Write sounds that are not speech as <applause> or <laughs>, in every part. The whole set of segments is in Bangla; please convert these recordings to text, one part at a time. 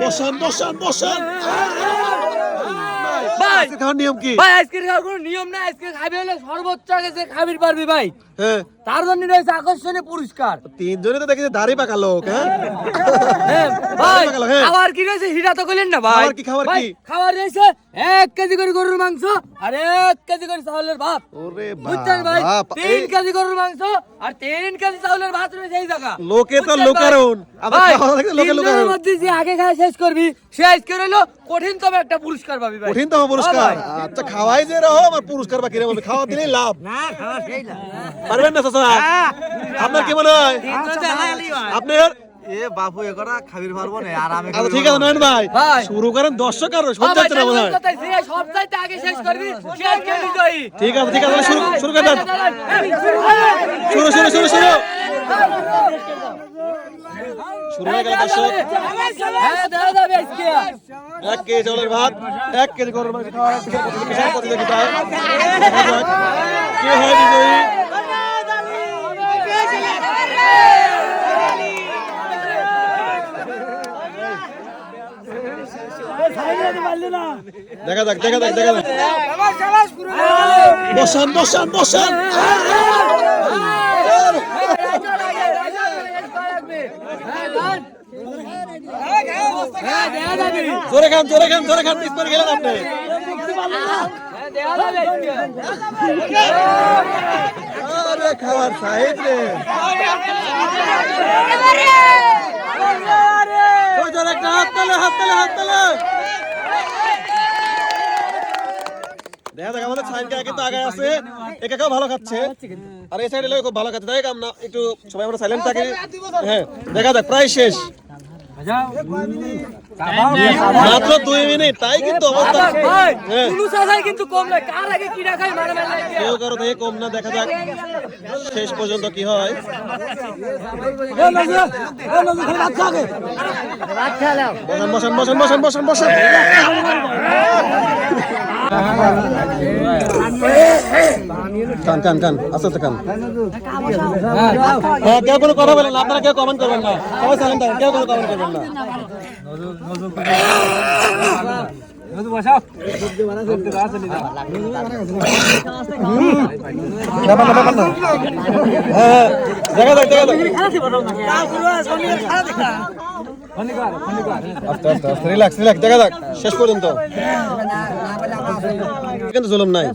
বসান বসান বসান। ভাই আজকে খাওয়ার নিয়ম কি? ভাই আজকে খাওয়ার কোনো নিয়ম নাই আজকে খাবি হলে সর্বোচ্চ আগে যে খাবির পারবি ভাই। তার জন্য রয়েছে আকর্ষণীয় পুরস্কার। তিনজনে তো দেখেছি দাড়ি পাকা লোক হ্যাঁ? হ্যাঁ, ভাই হ্যাঁ। খাবার কি রয়েছে তো কইলেন না ভাই। খাবার কি, খাবার কি? খাবার রয়েছে এক কেজি করে গরুর মাংস আর এক কেজি করে চাউলের ভাত। ওরে বুঝছেন ভাই? তিন কেজি গরুর মাংস আর তিন কেজি চাউলের ভাত রয়েছে এই জায়গা। লোকে তো বুঝছেন ভাই? লোকারণ। আবার ভাই, খাওয়া দেখলে লোকে লোকারণ। মধ্যে যে আগে খাওয়া শেষ করবি সে আজকে রইল কঠিনতম একটা পুরস্কার পাবি ভাই। কঠিনতম পুরস্কার। আচ্ছা খাওয়াই যে রহম আমার পুরস্কার বাকি রে বলবে। খাওয়া দিলেই লাভ। পারবেন না চাচা আপনার কি মনে হয়? আপনার? এ বাপু এ করা খাবির পারব না আর আমি আচ্ছা ঠিক আছে নয়ন ভাই। শুরু করেন দর্শক আর হ্যাঁ সহ্য ভাই, হচ্ছে না হয়। সব চাইতে আগে শেষ করবি ঠিক আছে ঠিক আছে শুরু শুরু করে দেন শুরু করেন। শুরু শুরু শুরু শুরু। শুরু হয়ে গেল দর্শক। হ্যাঁ। এক কেজি চাউলের ভাত এক কেজি গরুর মাংস খাওয়া যাক কে হয় বিজয়ী? দেখা যাক দেখা যাক দেখা যাক। বসান বসান বসান। হ্যাঁ, জোরে খান জোরে খান জোরে খান পিস পরে গেলেন আপনি। হ্যাঁ, দেওয়া যাবে আজকে। আরে খাবার সাহেব রে একটা হাত তালে হাত তালে হাত তালে। দেখা যাক আমাদের সাইন কাকা কিন্তু আগে আছে। এ কাকাও ভালো খাচ্ছে। আর এই সাইডে লোক ভালো খাচ্ছে। দেখ আমরা একটু সবাই আমরা সাইলেন্ট থাকি। হ্যাঁ দেখা যাক, প্রায় শেষ। মাত্র দুই মিনিট তাই কিন্তু অবস্থা ভাই, হ্যাঁ। কোনো চাচাই কিন্তু কম নয়। কার আগে কি রাখাই মারা মারা লাগবে। কেউ কারও থেকে কম না দেখা যাক। শেষ পর্যন্ত কি হয়। বসেন বসেন বসেন বসেন বসেন বসেন। কান কান কান, আস্তে আস্তে কান। হ্যাঁ কেউ কোনো কথা বলেন আপনারা কেউ কমেন্ট করবেন না। সবাই সাইলেন্ট থাকেন, কেউ কোনো কমেন্ট করবেন না। ব্যাপার হ্যাঁ দেখা দেখা যাক। আস্তে আস্তে আস্তে রিল্যাক্স রিল্যাক্স দেখা যাক শেষ পর্যন্ত। কিন্তু জুলুম নাই।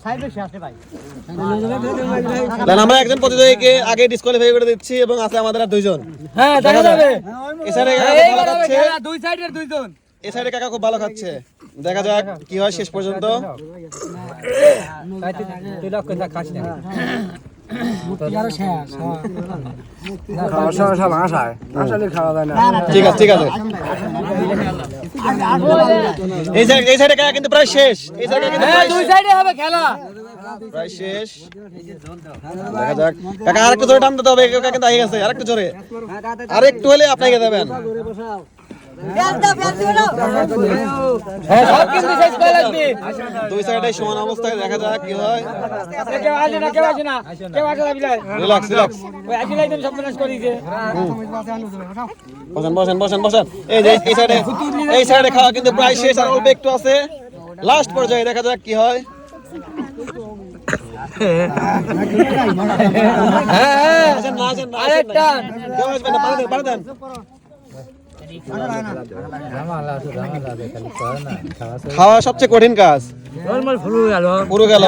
আমরা একজন প্রতিযোগীকে আগে ডিসকোয়ালিফাই করে দিচ্ছি এবং আছে আমাদের আর দুইজন। হ্যাঁ, দেখা যাবে। এ সাইডে কাকা এই খুব ভালো করাবে খাচ্ছে? খেলা, দুই সাইডের দুইজন। এ সাইডে কাকা খুব ভালো খাচ্ছে। দেখা যাক কি হয় শেষ পর্যন্ত। ঠিক আছে ঠিক আছে এই সাইড এই সাইডে কাকা কিন্তু প্রায় শেষ। এই সাইডে কিন্তু হ্যাঁ, দুই। সাইডে হবে খেলা। প্রায় শেষ। দেখা যাক। কাকা আরেকটু জোরে টানতে হবে কাকা কিন্তু আগে গেছে। আরেকটু জোরে। আরেকটু হলে আপনাকে দেবেন। হ্যাঁ, সমান অবস্থায় দেখা যাক কি হয় এই সাইডে এই সাইডে খাওয়া কিন্তু প্রায় শেষ আর অল্প একটু আছে লাস্ট পর্যায়ে দেখা যাক কি হয় হ্যাঁ, হ্যাঁ। আরেকটা। কেউ আসবেন না দেন খাওয়া সবচেয়ে কঠিন কাজ। পুরো গেল।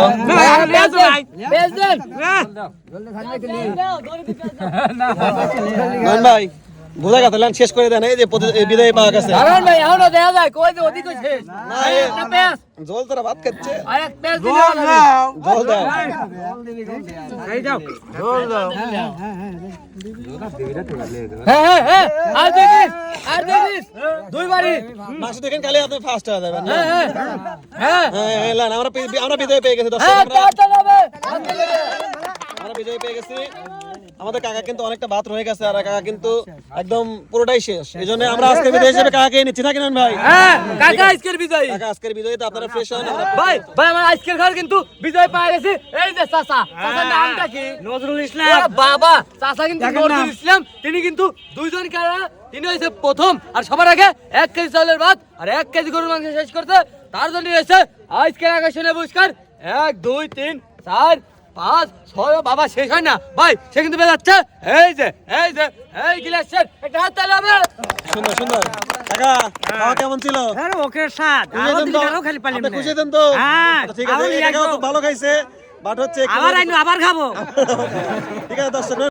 ভাই। বোঝা গেছে লাইন শেষ করে দেন এই যে বিদায় পাওয়া গেছে। দাঁড়ান ভাই, এখনও দেখা যায়, কই যে ওদিকে শেষ। আরেকটা পেঁয়াজ, জল তোরা ভাত খাচ্ছে। আরেক পেঁয়াজ দিলে হবে। জল দাও। হ্যাঁ, হ্যাঁ, হ্যাঁ, আর দেখিস, আর দেখিস। মাংস দেখেন খালি আপনি ফার্স্ট হয়ে যাবেন হ্যাঁ, হ্যাঁ, হ্যাঁ, হ্যাঁ হ্যাঁ লাইন আমরা পে- আমরা বিদায় পেয়ে গেছি দর্শক হ্যাঁ, আমরা তাড়াতাড়ি হবে। আমরা বিজয় পেয়ে গেছি। আমাদের কাকা কিন্তু অনেকটা ভাত রয়ে গেছে আর কাকা কিন্তু একদম পুরোটাই শেষ। এই জন্য আমরা আজকে বিদায় হিসেবে কাকাকে নিচ্ছি নাকি নন ভাই? হ্যাঁ কাকা আজকের বিজয়ী কাকা আজকের বিজয়ী তো আপনারা ফ্রেশ হন ভাই ভাই আমার আজকের ঘর কিন্তু বিজয় পাওয়া গেছে। এই যে চাচা চাচার নামটা কি? নজরুল ইসলাম। বাবা চাচা কিন্তু নজরুল ইসলাম। তিনি কিন্তু দুইজন কারা? তিনি হয়েছে প্রথম। আর সবার আগে এক কেজি চাউলের ভাত আর এক কেজি গরুর মাংস শেষ করতে। তার জন্য রয়েছে আজকের আকর্ষণীয় পুরস্কার এক দুই তিন চার। পাঁচ ছয় বাবা শেষ হয় না। ভাই সে কিন্তু বেজাচ্ছে এই যে এই যে এই গিলাসের একটা হাত তালে হবে সুন্দর সুন্দর। কাকা খাওয়া কেমন ছিল? হ্যাঁ ওকে স্বাদ। আরও দিন তো? আরও খালি পালিম না। খুশি দেন তো। হ্যাঁ আচ্ছা, ঠিক আছে এটা ভালো খাইছে। বাট হচ্ছে আবার আইনু আবার খাব। <laughs> ঠিক আছে দর্শক